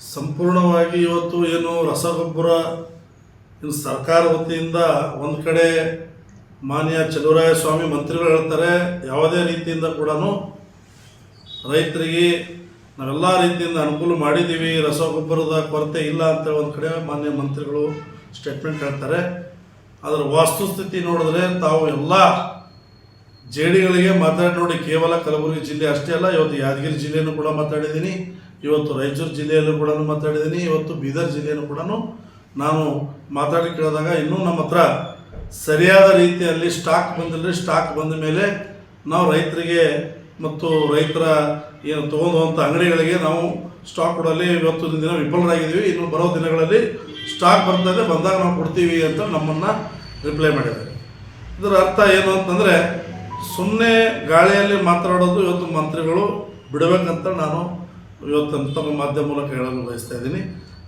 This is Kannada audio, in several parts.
ಸಂಪೂರ್ಣವಾಗಿ ಇವತ್ತು ಏನು ರಸಗೊಬ್ಬರ ಇನ್ನು ಸರ್ಕಾರ ವತಿಯಿಂದ ಒಂದು ಕಡೆ ಮಾನ್ಯ ಚಲುವರಾಯ ಸ್ವಾಮಿ ಮಂತ್ರಿಗಳು ಹೇಳ್ತಾರೆ, ಯಾವುದೇ ರೀತಿಯಿಂದ ಕೂಡ ರೈತರಿಗೆ ನಾವೆಲ್ಲ ರೀತಿಯಿಂದ ಅನುಕೂಲ ಮಾಡಿದ್ದೀವಿ, ರಸಗೊಬ್ಬರದ ಕೊರತೆ ಇಲ್ಲ ಅಂತೇಳಿ ಒಂದು ಕಡೆ ಮಾನ್ಯ ಮಂತ್ರಿಗಳು ಸ್ಟೇಟ್ಮೆಂಟ್ ಹೇಳ್ತಾರೆ. ಅದರ ವಾಸ್ತುಸ್ಥಿತಿ ನೋಡಿದ್ರೆ ತಾವು ಎಲ್ಲ ಜೇಡಿಗಳಿಗೆ ಮಾತಾಡಿ ನೋಡಿ, ಕೇವಲ ಕಲಬುರಗಿ ಜಿಲ್ಲೆ ಅಷ್ಟೇ ಅಲ್ಲ, ಇವತ್ತು ಯಾದಗಿರಿ ಜಿಲ್ಲೆಯೂ ಕೂಡ ಮಾತಾಡಿದ್ದೀನಿ. ಇವತ್ತು ರಾಯಚೂರು ಜಿಲ್ಲೆಯಲ್ಲೂ ಕೂಡ ಮಾತಾಡಿದ್ದೀನಿ, ಇವತ್ತು ಬೀದರ್ ಜಿಲ್ಲೆಯಲ್ಲೂ ಕೂಡ ನಾನು ಮಾತಾಡಿ ಕೇಳಿದಾಗ ಇನ್ನೂ ನಮ್ಮ ಹತ್ರ ಸರಿಯಾದ ರೀತಿಯಲ್ಲಿ ಸ್ಟಾಕ್ ಬಂದಿಲ್ಲ ಸ್ಟಾಕ್ ಬಂದ ಮೇಲೆ ನಾವು ರೈತರಿಗೆ ಮತ್ತು ರೈತರ ಏನು ತೊಗೊಂಡುವಂಥ ಅಂಗಡಿಗಳಿಗೆ ನಾವು ಸ್ಟಾಕ್ ಕೊಡಲಿ ಇವತ್ತು ದಿನ ವಿಫಲರಾಗಿದ್ದೀವಿ. ಇನ್ನು ಬರೋ ದಿನಗಳಲ್ಲಿ ಸ್ಟಾಕ್ ಬರ್ತದೆ ಬಂದಾಗ ನಾವು ಕೊಡ್ತೀವಿ ಅಂತ ನಮ್ಮನ್ನು ರಿಪ್ಲೈ ಮಾಡಿದ್ದಾರೆ. ಇದರ ಅರ್ಥ ಏನು ಅಂತಂದರೆ ಸುಮ್ಮನೆ ಗಾಳಿಯಲ್ಲಿ ಮಾತಾಡೋದು ಇವತ್ತು ಮಂತ್ರಿಗಳು ಬಿಡಬೇಕಂತ ನಾನು ಇವತ್ತು ತಮ್ಮ ಮಾಧ್ಯಮ ಮೂಲಕ ಹೇಳಲು ಬಯಸ್ತಾ ಇದ್ದೀನಿ.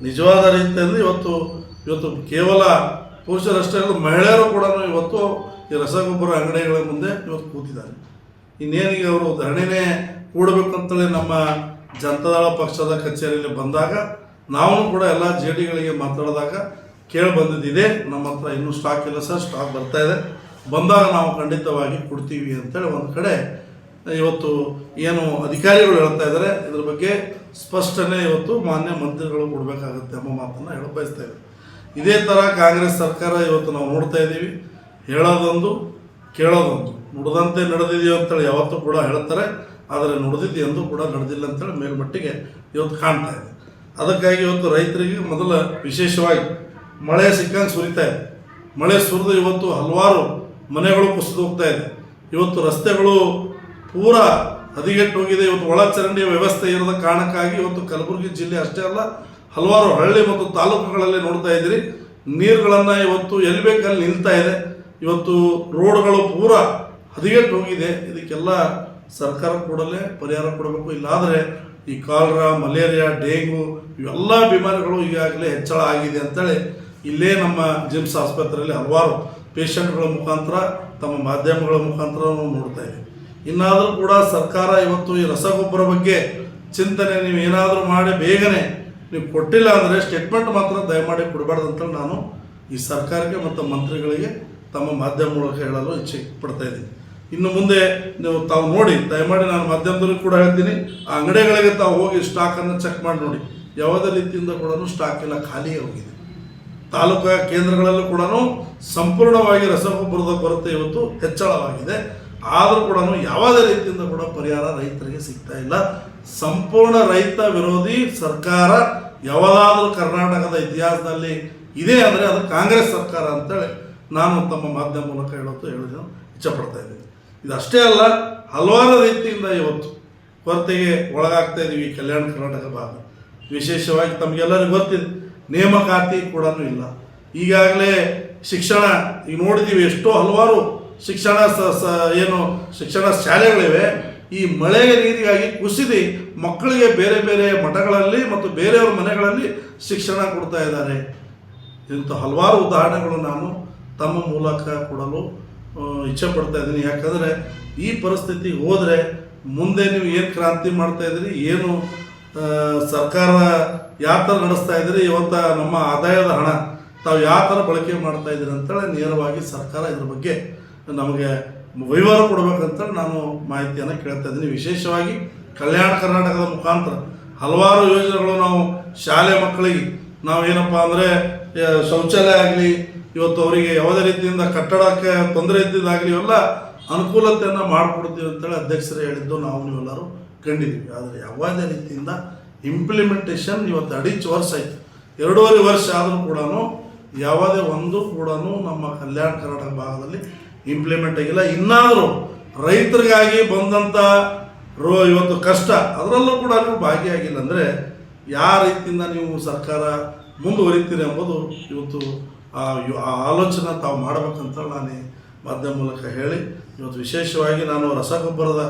ನಿಜವಾದ ರೀತಿಯಲ್ಲಿ ಇವತ್ತು ಇವತ್ತು ಕೇವಲ ಪುರುಷರಷ್ಟೇ ಅಲ್ಲ, ಮಹಿಳೆಯರು ಕೂಡ ಇವತ್ತು ಈ ರಸಗೊಬ್ಬರ ಅಂಗಡಿಗಳ ಮುಂದೆ ಇವತ್ತು ಕೂತಿದ್ದಾರೆ. ಇನ್ನೇನಿಗೆ ಅವರು ಧರಣಿನೇ ಕೂಡಬೇಕಂತೇಳಿ ನಮ್ಮ ಜನತಾದಳ ಪಕ್ಷದ ಕಚೇರಿಯಲ್ಲಿ ಬಂದಾಗ, ನಾವು ಕೂಡ ಎಲ್ಲ ಜೆ ಡಿಗಳಿಗೆ ಮಾತಾಡಿದಾಗ ಕೇಳಿ ಬಂದಿದ್ದಿದೆ ನಮ್ಮ ಹತ್ರ ಇನ್ನೂ ಸ್ಟಾಕ್ ಇಲ್ಲ ಸರ್ ಸ್ಟಾಕ್ ಬರ್ತಾ ಇದೆ. ಬಂದಾಗ ನಾವು ಖಂಡಿತವಾಗಿ ಕೊಡ್ತೀವಿ ಅಂತೇಳಿ ಒಂದು ಕಡೆ ಇವತ್ತು ಏನು ಅಧಿಕಾರಿಗಳು ಹೇಳ್ತಾ ಇದ್ದಾರೆ, ಇದ್ರ ಬಗ್ಗೆ ಸ್ಪಷ್ಟನೆ ಇವತ್ತು ಮಾನ್ಯ ಮಂತ್ರಿಗಳು ಕೊಡಬೇಕಾಗುತ್ತೆ ಎಂಬ ಮಾತನ್ನು ಹೇಳ ಬಯಸ್ತಾ ಇದೇ ಥರ ಕಾಂಗ್ರೆಸ್ ಸರ್ಕಾರ ಇವತ್ತು ನಾವು ನೋಡ್ತಾ ಇದ್ದೀವಿ. ಹೇಳೋದೊಂದು, ಕೇಳೋದೊಂದು. ನುಡಿದಂತೆ ನಡೆದಿದೆಯೋ ಅಂತೇಳಿ ಯಾವತ್ತೂ ಕೂಡ ಹೇಳ್ತಾರೆ. ಆದರೆ ನುಡಿದಿದೆ ಎಂದು ಕೂಡ ನಡೆದಿಲ್ಲ ಅಂತೇಳಿ ಮೇಲ್ಮಟ್ಟಿಗೆ ಇವತ್ತು ಕಾಣ್ತಾ ಇದೆ. ಅದಕ್ಕಾಗಿ ಇವತ್ತು ರೈತರಿಗೆ ಮೊದಲ ವಿಶೇಷವಾಗಿ ಮಳೆ ಸಿಕ್ಕಂಗೆ ಸುರಿತಾ ಇದೆ. ಮಳೆ ಸುರಿದು ಇವತ್ತು ಹಲವಾರು ಮನೆಗಳು ಕುಸಿದು ಹೋಗ್ತಾ ಇದೆ. ಇವತ್ತು ರಸ್ತೆಗಳು ಪೂರ ಹದಿಗೆಟ್ಟು ಹೋಗಿದೆ ಇವತ್ತು ಒಳಚರಂಡಿಯ ವ್ಯವಸ್ಥೆ ಇರದ ಕಾರಣಕ್ಕಾಗಿ ಇವತ್ತು ಕಲಬುರಗಿ ಜಿಲ್ಲೆ ಅಷ್ಟೇ ಅಲ್ಲ, ಹಲವಾರು ಹಳ್ಳಿ ಮತ್ತು ತಾಲೂಕುಗಳಲ್ಲಿ ನೋಡ್ತಾ ಇದ್ದೀರಿ. ನೀರುಗಳನ್ನು ಇವತ್ತು ಎಲ್ಲಿ ಬೇಕಲ್ಲಿ ನಿಲ್ತಾ ಇದೆ. ಇವತ್ತು ರೋಡ್ಗಳು ಪೂರ ಹದಿಗೆಟ್ಟು ಹೋಗಿದೆ ಇದಕ್ಕೆಲ್ಲ ಸರ್ಕಾರ ಕೂಡಲೇ ಪರಿಹಾರ ಕೊಡಬೇಕು. ಇಲ್ಲಾದರೆ ಈ ಕಾಲ್ರಾ, ಮಲೇರಿಯಾ, ಡೇಂಗು ಇವೆಲ್ಲ ಬಿಮಾರಿಗಳು ಈಗಾಗಲೇ ಹೆಚ್ಚಳ ಆಗಿದೆ ಅಂತೇಳಿ ಇಲ್ಲೇ ನಮ್ಮ ಜಿಮ್ಸ್ ಆಸ್ಪತ್ರೆಯಲ್ಲಿ ಹಲವಾರು ಪೇಷಂಟ್ಗಳ ಮುಖಾಂತರ, ತಮ್ಮ ಮಾಧ್ಯಮಗಳ ಮುಖಾಂತರ ನಾವು ನೋಡ್ತಾ ಇದ್ದೀವಿ. ಇನ್ನಾದರೂ ಕೂಡ ಸರ್ಕಾರ ಇವತ್ತು ಈ ರಸಗೊಬ್ಬರ ಬಗ್ಗೆ ಚಿಂತನೆ, ನೀವು ಏನಾದರೂ ಮಾಡಿ ಬೇಗನೆ ನೀವು ಕೊಟ್ಟಿಲ್ಲ ಅಂದರೆ ಸ್ಟೇಟ್ಮೆಂಟ್ ಮಾತ್ರ ದಯಮಾಡಿ ಕೊಡಬಾರ್ದು ಅಂತ ನಾನು ಈ ಸರ್ಕಾರಕ್ಕೆ ಮತ್ತು ಮಂತ್ರಿಗಳಿಗೆ ತಮ್ಮ ಮಾಧ್ಯಮ ಮೂಲಕ ಹೇಳಲು ಇಚ್ಛೆ ಪಡ್ತಾ ಇದ್ದೀನಿ. ಇನ್ನು ಮುಂದೆ ನೀವು ತಾವು ನೋಡಿ, ದಯಮಾಡಿ ನಾನು ಮಾಧ್ಯಮದಲ್ಲೂ ಕೂಡ ಹೇಳ್ತೀನಿ, ಆ ಅಂಗಡಿಗಳಿಗೆ ತಾವು ಹೋಗಿ ಸ್ಟಾಕನ್ನು ಚೆಕ್ ಮಾಡಿ ನೋಡಿ. ಯಾವುದೇ ರೀತಿಯಿಂದ ಕೂಡ ಸ್ಟಾಕ್ ಎಲ್ಲ ಖಾಲಿಯೇ ಹೋಗಿದೆ. ತಾಲೂಕಾ, ಕೇಂದ್ರಗಳಲ್ಲೂ ಕೂಡ ಸಂಪೂರ್ಣವಾಗಿ ರಸಗೊಬ್ಬರದ ಕೊರತೆ ಇವತ್ತು ಹೆಚ್ಚಳವಾಗಿದೆ. ಆದರೂ ಕೂಡ ಯಾವುದೇ ರೀತಿಯಿಂದ ಕೂಡ ಪರಿಹಾರ ರೈತರಿಗೆ ಸಿಗ್ತಾ ಇಲ್ಲ. ಸಂಪೂರ್ಣ ರೈತ ವಿರೋಧಿ ಸರ್ಕಾರ ಯಾವಾಗಾದರೂ ಕರ್ನಾಟಕದ ಇತಿಹಾಸದಲ್ಲಿ ಇದೆ ಅಂದರೆ ಅದು ಕಾಂಗ್ರೆಸ್ ಸರ್ಕಾರ ಅಂತೇಳಿ ನಾನು ತಮ್ಮ ಮಾಧ್ಯಮ ಮೂಲಕ ಹೇಳೋದು ಹೇಳೋದು ಇಚ್ಛಪಡ್ತಾ ಇದ್ದೀನಿ. ಇದಷ್ಟೇ ಅಲ್ಲ, ಹಲವಾರು ರೀತಿಯಿಂದ ಇವತ್ತು ಕೊರತೆಗೆ ಒಳಗಾಗ್ತಾ ಇದ್ದೀವಿ ಕಲ್ಯಾಣ ಕರ್ನಾಟಕ ಭಾಗ. ವಿಶೇಷವಾಗಿ ತಮಗೆಲ್ಲರಿಗೂ ಗೊತ್ತಿದೆ, ನೇಮಕಾತಿ ಕೂಡ ಇಲ್ಲ. ಈಗಾಗಲೇ ಶಿಕ್ಷಣ, ಈಗ ನೋಡಿದ್ದೀವಿ ಎಷ್ಟೋ ಹಲವಾರು ಶಿಕ್ಷಣ ಸ ಏನು ಶಿಕ್ಷಣ ಶಾಲೆಗಳಿವೆ, ಈ ಮಳೆಯ ನೀರಿಗಾಗಿ ಕುಸಿದು ಮಕ್ಕಳಿಗೆ ಬೇರೆ ಬೇರೆ ಮಠಗಳಲ್ಲಿ ಮತ್ತು ಬೇರೆಯವ್ರ ಮನೆಗಳಲ್ಲಿ ಶಿಕ್ಷಣ ಕೊಡ್ತಾ ಇದ್ದಾರೆ. ಇಂಥ ಹಲವಾರು ಉದಾಹರಣೆಗಳು ನಾನು ತಮ್ಮ ಮೂಲಕ ಕೊಡಲು ಇಚ್ಛೆ ಪಡ್ತಾ ಇದ್ದೀನಿ. ಯಾಕಂದರೆ ಈ ಪರಿಸ್ಥಿತಿ ಹೋದರೆ ಮುಂದೆ ನೀವು ಏನು ಕ್ರಾಂತಿ ಮಾಡ್ತಾ ಇದ್ದೀರಿ, ಏನು ಸರ್ಕಾರ ಯಾವ ಥರ ನಡೆಸ್ತಾ ಇದ್ದೀರಿ, ಇವತ್ತು ನಮ್ಮ ಆದಾಯದ ಹಣ ತಾವು ಯಾವ ಥರ ಬಳಕೆ ಮಾಡ್ತಾ ಇದ್ದೀರಿ ಅಂತೇಳಿ ನೇರವಾಗಿ ಸರ್ಕಾರ ಇದ್ರ ಬಗ್ಗೆ ನಮಗೆ ವಿವರ ಕೊಡಬೇಕಂತ ನಾನು ಮಾಹಿತಿಯನ್ನು ಕೇಳ್ತಾ ಇದ್ದೀನಿ. ವಿಶೇಷವಾಗಿ ಕಲ್ಯಾಣ ಕರ್ನಾಟಕದ ಮುಖಾಂತರ ಹಲವಾರು ಯೋಜನೆಗಳು ನಾವು ಶಾಲೆ ಮಕ್ಕಳಿಗೆ ನಾವು ಏನಪ್ಪ ಅಂದರೆ ಶೌಚಾಲಯ ಆಗಲಿ, ಇವತ್ತು ಅವರಿಗೆ ಯಾವುದೇ ರೀತಿಯಿಂದ ಕಟ್ಟಡಕ್ಕೆ ತೊಂದರೆ ಇದ್ದಿದ್ದಾಗಲಿ ಇವೆಲ್ಲ ಅನುಕೂಲತೆಯನ್ನು ಮಾಡಿಕೊಡ್ತೀವಿ ಅಂತೇಳಿ ಅಧ್ಯಕ್ಷರೇ ಹೇಳಿದ್ದು ನಾವು ನೀವೆಲ್ಲರೂ ಕಂಡಿದ್ದೀವಿ. ಆದರೆ ಯಾವುದೇ ರೀತಿಯಿಂದ ಇಂಪ್ಲಿಮೆಂಟೇಷನ್ ಇವತ್ತು ಅಡಿಚ್ ವರ್ಷ ಆಯಿತು. ಎರಡೂವರೆ ವರ್ಷ ಆದರೂ ಕೂಡ ಯಾವುದೇ ಒಂದು ಕೂಡ ನಮ್ಮ ಕಲ್ಯಾಣ ಕರ್ನಾಟಕ ಭಾಗದಲ್ಲಿ ಇಂಪ್ಲಿಮೆಂಟ್ ಆಗಿಲ್ಲ. ಇನ್ನಾದರೂ ರೈತರಿಗಾಗಿ ಬಂದಂಥ ರೋ ಇವತ್ತು ಕಷ್ಟ, ಅದರಲ್ಲೂ ಕೂಡ ನೀವು ಭಾಗಿಯಾಗಿಲ್ಲ ಅಂದರೆ ಯಾವ ರೀತಿಯಿಂದ ನೀವು ಸರ್ಕಾರ ಮುಂದುವರಿತೀರಿ ಎಂಬುದು ಇವತ್ತು ಆ ಆಲೋಚನೆ ತಾವು ಮಾಡಬೇಕಂತ ನಾನು ಮಾಧ್ಯಮ ಮೂಲಕ ಹೇಳಿ, ಇವತ್ತು ವಿಶೇಷವಾಗಿ ನಾನು ರಸಗೊಬ್ಬರದ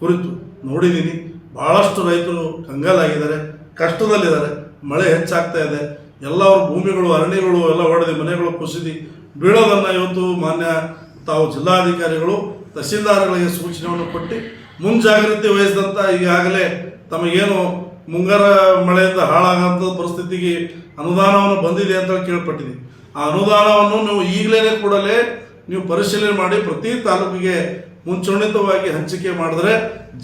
ಕುರಿತು ನೋಡಿದ್ದೀನಿ. ಭಾಳಷ್ಟು ರೈತರು ಕಂಗಾಲಾಗಿದ್ದಾರೆ, ಕಷ್ಟದಲ್ಲಿದ್ದಾರೆ, ಮಳೆ ಹೆಚ್ಚಾಗ್ತಾ ಇದೆ, ಎಲ್ಲ ಭೂಮಿಗಳು, ಅರಣ್ಯಗಳು ಎಲ್ಲ ಹೊಡೆದು ಮನೆಗಳು ಕುಸಿದು ಬೀಳೋದನ್ನು ಇವತ್ತು ಮಾನ್ಯ ತಾವು ಜಿಲ್ಲಾಧಿಕಾರಿಗಳು, ತಹಸೀಲ್ದಾರ್ಗಳಿಗೆ ಸೂಚನೆಯನ್ನು ಕೊಟ್ಟು ಮುಂಜಾಗ್ರತೆ ವಹಿಸಿದಂಥ ಈಗಾಗಲೇ ತಮಗೇನು ಮುಂಗಾರ ಮಳೆಯಿಂದ ಹಾಳಾಗಂಥ ಪರಿಸ್ಥಿತಿಗೆ ಅನುದಾನವನ್ನು ಬಂದಿದೆ ಅಂತ ಕೇಳ್ಪಟ್ಟಿದೆ. ಆ ಅನುದಾನವನ್ನು ನೀವು ಈಗಲೇ ಕೂಡಲೇ ನೀವು ಪರಿಶೀಲನೆ ಮಾಡಿ ಪ್ರತಿ ತಾಲೂಕಿಗೆ ಮುಂಚೂಣಿತವಾಗಿ ಹಂಚಿಕೆ ಮಾಡಿದ್ರೆ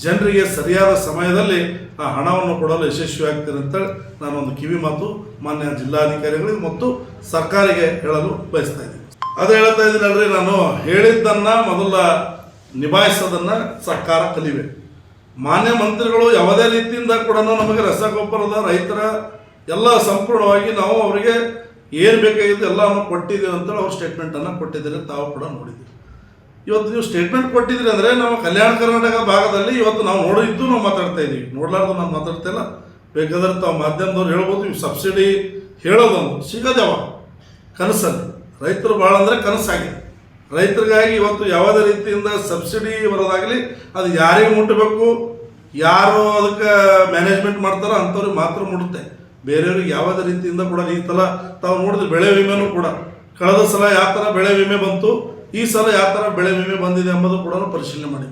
ಜನರಿಗೆ ಸರಿಯಾದ ಸಮಯದಲ್ಲಿ ಆ ಹಣವನ್ನು ಕೊಡಲು ಯಶಸ್ವಿ ಆಗ್ತೀರಿ ಅಂತೇಳಿ ನಾನೊಂದು ಕಿವಿ ಮಾತು ಮಾನ್ಯ ಜಿಲ್ಲಾಧಿಕಾರಿಗಳಿಗೆ ಮತ್ತು ಸರ್ಕಾರಿಗೆ ಹೇಳಲು ಬಯಸ್ತಾ ಅದು ಹೇಳ್ತಾ ಇದ್ದೀನಲ್ರಿ ನಾನು ಹೇಳಿದ್ದನ್ನು ಮೊದಲ ನಿಭಾಯಿಸೋದನ್ನು ಸರ್ಕಾರ ಕಲಿವೆ ಮಾನ್ಯ ಮಂತ್ರಿಗಳು ಯಾವುದೇ ರೀತಿಯಿಂದ ಕೂಡ ನಮಗೆ ರಸಗೊಬ್ಬರದ ರೈತರ ಎಲ್ಲ ಸಂಪೂರ್ಣವಾಗಿ ನಾವು ಅವರಿಗೆ ಏನು ಬೇಕಾಗಿದ್ದು ಎಲ್ಲವನ್ನು ಕೊಟ್ಟಿದ್ದೀವಿ ಅಂತೇಳಿ ಅವ್ರು ಸ್ಟೇಟ್ಮೆಂಟನ್ನು ಕೊಟ್ಟಿದ್ದೀರಿ, ತಾವು ಕೂಡ ನೋಡಿದ್ದೀವಿ ಇವತ್ತು ನೀವು ಸ್ಟೇಟ್ಮೆಂಟ್ ಕೊಟ್ಟಿದ್ರಿ ಅಂದರೆ ನಮ್ಮ ಕಲ್ಯಾಣ ಕರ್ನಾಟಕ ಭಾಗದಲ್ಲಿ ಇವತ್ತು ನಾವು ನೋಡಿದ್ದು ನಾವು ಮಾತಾಡ್ತಾ ಇದ್ದೀವಿ. ನೋಡ್ಲಾರ್ದು ನಾನು ಮಾತಾಡ್ತಾ ಇಲ್ಲ. ಬೇಕಾದ್ರೆ ತಾವು ಮಾಧ್ಯಮದವ್ರು ಹೇಳ್ಬೋದು ಇವು ಸಬ್ಸಿಡಿ ಹೇಳೋದೊಂದು ಸಿಗೋದು ಯಾವಾಗ ಕನಸಲ್ಲಿ. ರೈತರು ಭಾಳ ಅಂದರೆ ಕನಸಾಗಿದೆ. ರೈತರಿಗಾಗಿ ಇವತ್ತು ಯಾವುದೇ ರೀತಿಯಿಂದ ಸಬ್ಸಿಡಿ ಬರೋದಾಗಲಿ ಅದು ಯಾರಿಗೆ ಮುಟ್ಟಬೇಕು ಯಾರು ಅದಕ್ಕೆ ಮ್ಯಾನೇಜ್ಮೆಂಟ್ ಮಾಡ್ತಾರೋ ಅಂಥವ್ರಿಗೆ ಮಾತ್ರ ಮುಡುತ್ತೆ ಬೇರೆಯವ್ರಿಗೆ ಯಾವುದೇ ರೀತಿಯಿಂದ ಕೂಡ ಈ ಸಲ ತಾವು ನೋಡಿದ್ರೆ ಬೆಳೆ ವಿಮೆನೂ ಕೂಡ. ಕಳೆದ ಸಲ ಯಾವ ಥರ ಬೆಳೆ ವಿಮೆ ಬಂತು, ಈ ಸಲ ಯಾವ ಥರ ಬೆಳೆ ವಿಮೆ ಬಂದಿದೆ ಎಂಬುದು ಕೂಡ ಪರಿಶೀಲನೆ ಮಾಡಿ